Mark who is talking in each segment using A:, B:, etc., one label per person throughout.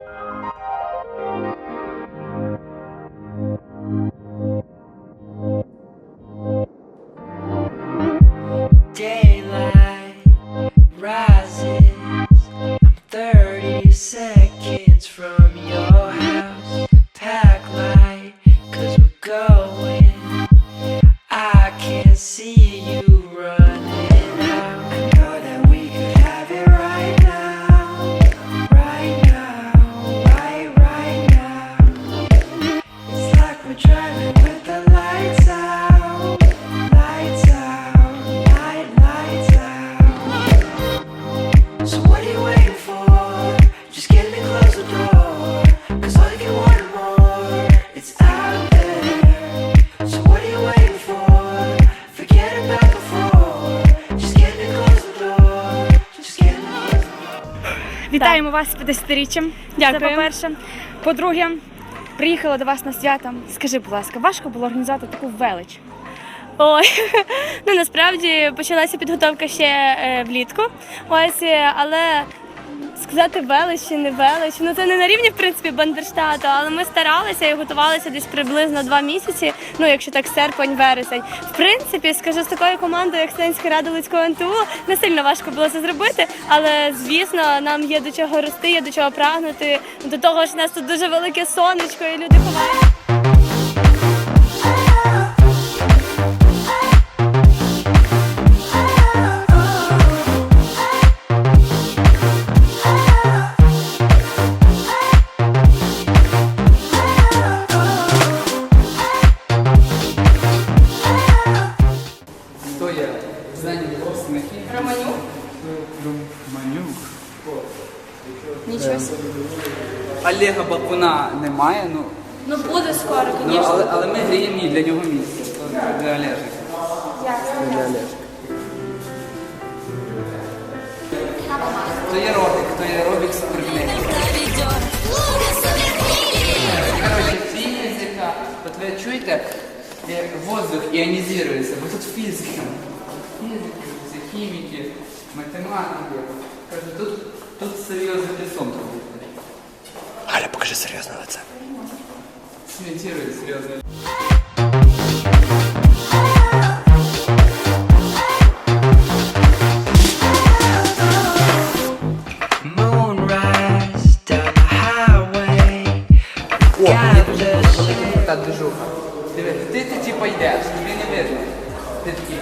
A: Thank you.
B: Вітаємо вас з 50-річчям.
C: Дякую.
B: Це по-перше. По-друге, приїхала до вас на свята. Скажи, будь ласка, важко було організувати таку велич?
C: Ой, ну насправді почалася підготовка ще е, влітку. Ось, е, але сказати велич чи не велич, ну це не на рівні в принципі Бандерштату, але ми старалися і готувалися десь приблизно два місяці. Ну, якщо так серпень, вересень. В принципі, скажу, з такою командою, як сенська рада Луцького НТУ, не сильно важко було це зробити. Але звісно, нам є до чого рости, є до чого прагнути. До того ж, у нас тут дуже велике сонечко, і люди ховають.
B: Нічого. собі.
D: Олега Бакуна немає, ну,
B: Ну буде скоро,
D: ну
B: звісно.
D: але, але ми гріємо їй для нього місце. То Для Олежика. Хто є робік, хто є робік. Короче, фізика, от ви чуєте, як воздух іонізується, бо тут фізика. Фізики, всі хіміки, математики. Кажу, тут, тут серйозний пісом робити.
A: Галя, покажи серйозне лице.
D: Цементирует серьезно.
A: Moonrise the highway.
D: О, мені дуже
A: Godless.
D: велика движуха. Диви, ти, ти типа йдеш, тобі не видно. Ти такий.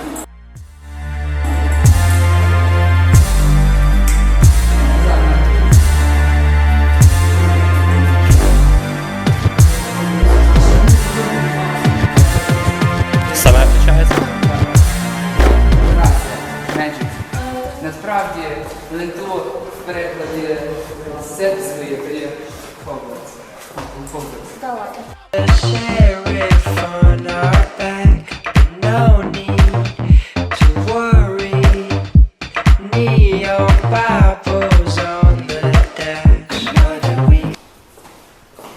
A: we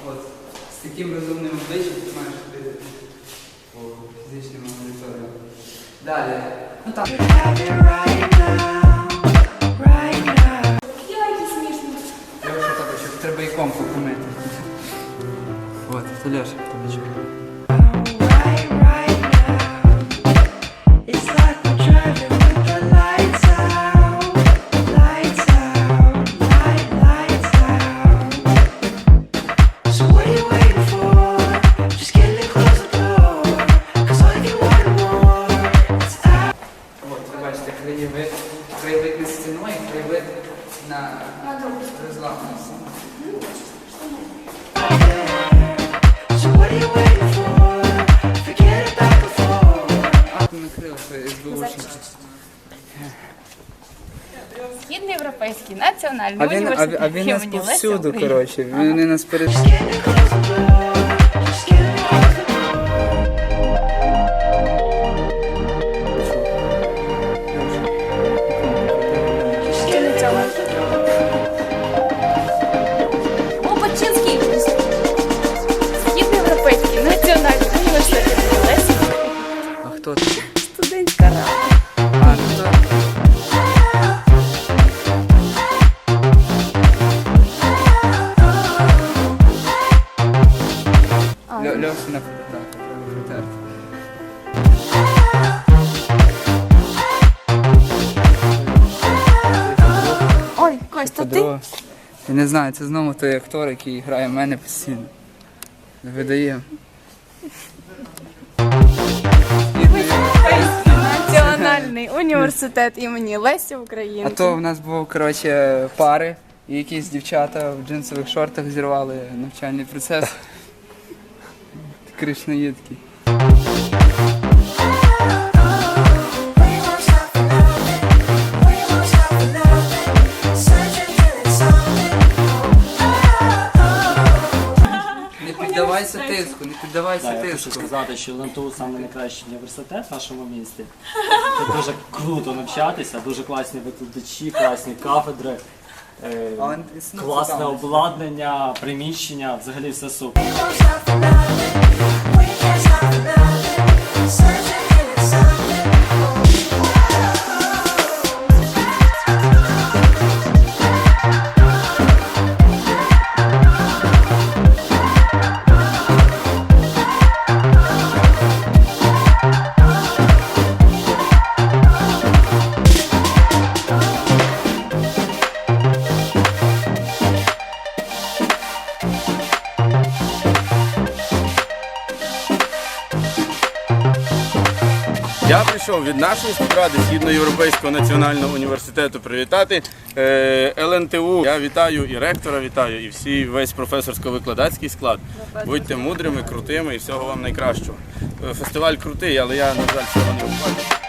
D: От, з таким розумним обличчям ти маєш ходити по фізичному монітору. Далі. Ну там. ви бачите, краєвид, краєвид не стіною, краєвид на розламану
B: Східноєвропейський національний
D: А він, а,
B: університет
D: а він нас повсюду, коротше. Вони нас перед... на треба протерти.
B: Ой, Кость, то ти?
D: Подруга. Я не знаю, це знову той актор, який грає в мене постійно. Видає.
E: Національний університет імені Лесі України.
D: А то в нас був, коротше, пари, і якісь дівчата в джинсових шортах зірвали навчальний процес. Кришнаїдки. Не піддавайся тиску, не піддавайся
F: Да, я хочу
D: тиску.
F: сказати, що ЛНТУ саме найкращий університет в нашому місті. Тут дуже круто навчатися, дуже класні викладачі, класні кафедри, е,
D: Але
F: класне обладнання, приміщення, взагалі все супер.
G: Прийшов від нашої співради Східноєвропейського національного університету привітати е, ЛНТУ. Я вітаю і ректора, вітаю, і всі весь професорсько-викладацький склад. Будьте мудрими, крутими і всього вам найкращого. Е, Фестиваль крутий, але я, на жаль, цього не впевнений.